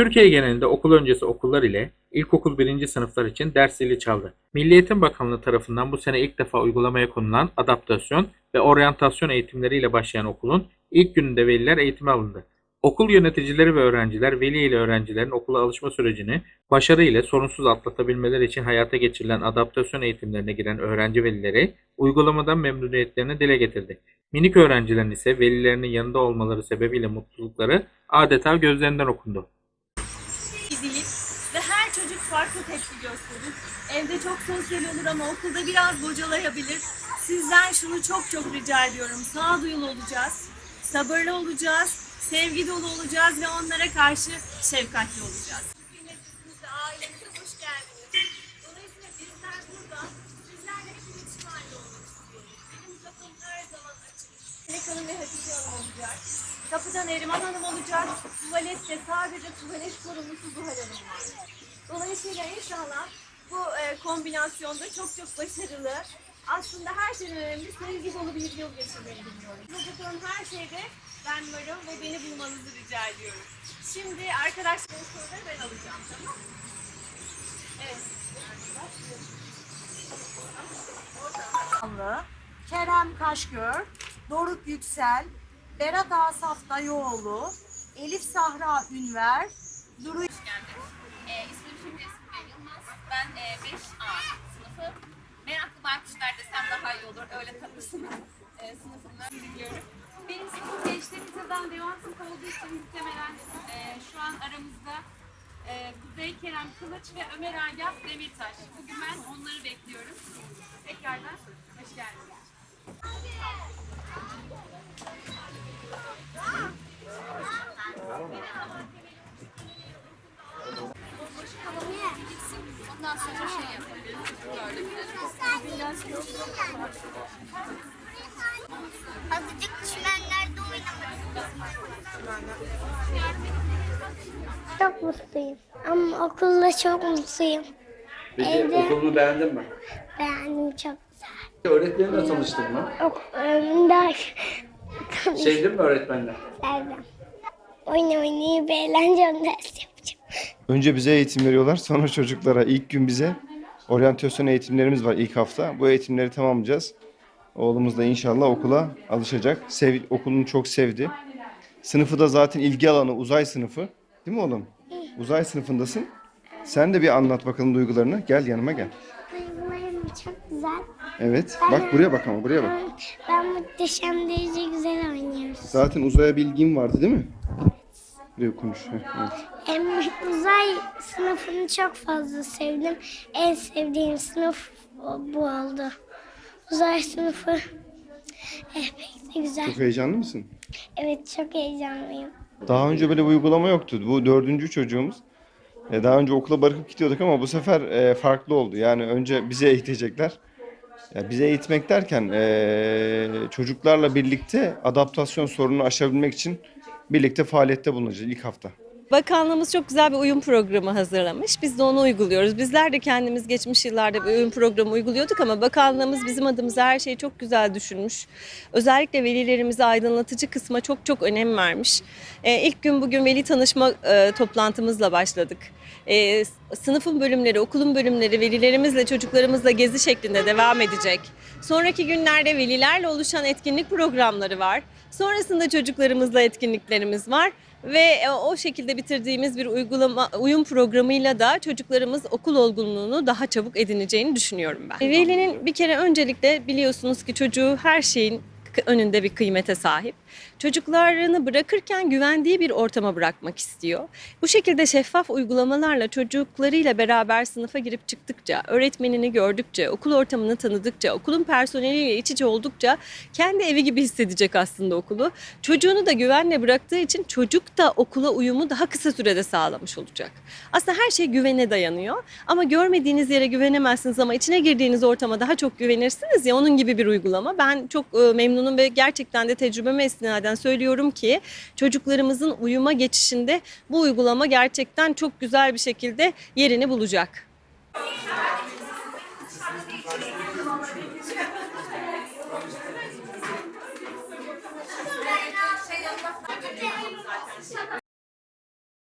Türkiye genelinde okul öncesi okullar ile ilkokul 1. sınıflar için ders zili çaldı. Milli Eğitim Bakanlığı tarafından bu sene ilk defa uygulamaya konulan adaptasyon ve oryantasyon eğitimleriyle başlayan okulun ilk gününde veliler eğitime alındı. Okul yöneticileri ve öğrenciler veli ile öğrencilerin okula alışma sürecini başarı ile sorunsuz atlatabilmeleri için hayata geçirilen adaptasyon eğitimlerine giren öğrenci velileri uygulamadan memnuniyetlerini dile getirdi. Minik öğrencilerin ise velilerinin yanında olmaları sebebiyle mutlulukları adeta gözlerinden okundu. Değil ve her çocuk farklı tepki gösterir. Evde çok sosyal olur ama okulda biraz bocalayabilir. Sizden şunu çok çok rica ediyorum. Sağduyulu olacağız, sabırlı olacağız, sevgi dolu olacağız ve onlara karşı şefkatli olacağız. Ailemize hoş geldiniz. Dolayısıyla olacak. Kapıda Neriman Hanım olacak. Tuvalette sadece tuvalet sorumlusu Zuhal Hanım var. Dolayısıyla inşallah bu e, kombinasyonda çok çok başarılı. Aslında her şeyden önemli sevgi dolu bir yıl geçirmeyi diliyorum. Çocukların her şeyde ben varım ve beni bulmanızı rica ediyorum. Şimdi arkadaşların soruları ben alacağım tamam mı? Evet. Kerem Kaşgör, Doruk Yüksel, Berat Asaf Dayıoğlu, Elif Sahra Ünver, Duru geldiniz. Ee, ismim şimdi Esme Yılmaz. Ben e, 5A sınıfı. Meraklı baykuşlar desem daha iyi olur. Öyle tanırsınız. E, sınıfından biliyorum. Benim sınıfım gençlik liseden devam sınıfı olduğu için muhtemelen e, şu an aramızda e, Kuzey Kerem Kılıç ve Ömer Agah Demirtaş. Bugün ben onları bekliyorum. Tekrardan Ondan sonra şey yapabiliriz. Azıcık çimenlerde oynamak Çok mutluyum. Ama okulda çok mutluyum. Peki Evde- okulunu beğendin mi? Beğendim çok güzel. Öğretmenine tanıştın mı? Ok önümde Sevdin mi öğretmenler? sevdim. Oyun oynayıp eğlenceli ders yapacağım. Önce bize eğitim veriyorlar, sonra çocuklara. İlk gün bize oryantasyon eğitimlerimiz var ilk hafta. Bu eğitimleri tamamlayacağız. Oğlumuz da inşallah okula alışacak. Sev, okulunu çok sevdi. Sınıfı da zaten ilgi alanı uzay sınıfı. Değil mi oğlum? Uzay sınıfındasın. Sen de bir anlat bakalım duygularını. Gel yanıma gel. Duygularım çok güzel. Evet. Bak buraya bak ama buraya bak. Ben, muhteşem derece güzel oynuyoruz. Zaten uzaya bilgin vardı değil mi? Buraya konuş. Heh, evet. Uzay sınıfını çok fazla sevdim. En sevdiğim sınıf bu oldu. Uzay sınıfı eh, pek de güzel. Çok heyecanlı mısın? Evet çok heyecanlıyım. Daha önce böyle bir uygulama yoktu. Bu dördüncü çocuğumuz. E, Daha önce okula bırakıp gidiyorduk ama bu sefer e, farklı oldu. Yani önce bize eğitecekler. Ya bize eğitmek derken e, çocuklarla birlikte adaptasyon sorununu aşabilmek için birlikte faaliyette bulunacağız ilk hafta. Bakanlığımız çok güzel bir uyum programı hazırlamış. Biz de onu uyguluyoruz. Bizler de kendimiz geçmiş yıllarda bir uyum programı uyguluyorduk ama bakanlığımız bizim adımıza her şeyi çok güzel düşünmüş. Özellikle velilerimize aydınlatıcı kısma çok çok önem vermiş. Ee, ilk gün bugün veli tanışma e, toplantımızla başladık. Ee, sınıfın bölümleri, okulun bölümleri velilerimizle, çocuklarımızla gezi şeklinde devam edecek. Sonraki günlerde velilerle oluşan etkinlik programları var. Sonrasında çocuklarımızla etkinliklerimiz var ve e, o şekilde bitirdiğimiz bir uygulama uyum programıyla da çocuklarımız okul olgunluğunu daha çabuk edineceğini düşünüyorum ben. Velinin bir kere öncelikle biliyorsunuz ki çocuğu her şeyin önünde bir kıymete sahip. Çocuklarını bırakırken güvendiği bir ortama bırakmak istiyor. Bu şekilde şeffaf uygulamalarla çocuklarıyla beraber sınıfa girip çıktıkça, öğretmenini gördükçe, okul ortamını tanıdıkça, okulun personeliyle iç içe oldukça kendi evi gibi hissedecek aslında okulu. Çocuğunu da güvenle bıraktığı için çocuk da okula uyumu daha kısa sürede sağlamış olacak. Aslında her şey güvene dayanıyor ama görmediğiniz yere güvenemezsiniz ama içine girdiğiniz ortama daha çok güvenirsiniz ya onun gibi bir uygulama. Ben çok e, memnunum ve gerçekten de tecrübeme istinaden söylüyorum ki çocuklarımızın uyuma geçişinde bu uygulama gerçekten çok güzel bir şekilde yerini bulacak. Şey